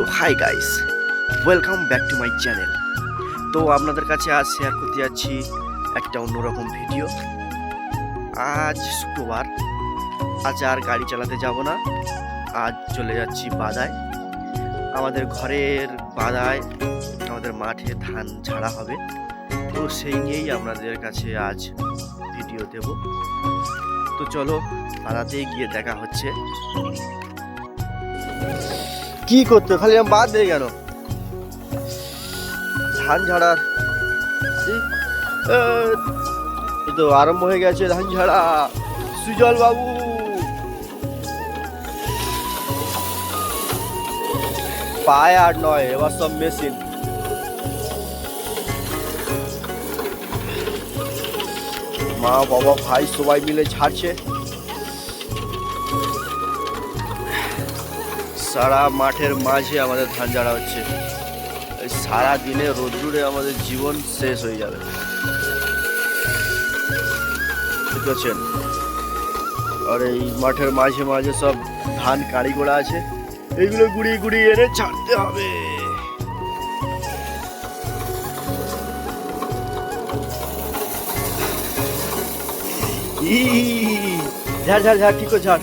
তো hi guys welcome back to my channel তো আপনাদের কাছে আজ শেয়ার করতে যাচ্ছি একটা অন্যরকম ভিডিও আজ শুক্রবার, আজ আর গাড়ি চালাতে যাব না, আজ চলে যাচ্ছি বাদায়। আমাদের ঘরের বাদায়, আমাদের মাঠে ধান ছাড়া হবে। তো সেই নিয়েই আপনাদের কাছে আজ ভিডিও দেব। তো চলো, বাদাতেই গিয়ে দেখা হচ্ছে। কি করতে? খালি আমি বাদ দিয়ে গেল। ধান ঝাড়ার। তো আরম্ভ হয়ে গেছে ধান ঝাড়া। সুজল বাবু। পায় আর নয়, এবার সব মেশিন। মা, বাবা, ভাই সবাই মিলে ঝাড়ছে। সারা মাঠের মাঝে আমাদের ধান ঝাড়া হচ্ছে। সারা দিনে রোদ্দুরে আমাদের জীবন শেষ হয়ে যাবে। বুঝতে পারছেন আর এই মাঠের মাঝে মাঝে সব ধান কাড়ি করা আছে। এইগুলো গুড়িয়ে গুড়িয়ে এনে ছাড়তে হবে। ঝাড় ঝাড় ঝাড়, ঠিক ঝাড়।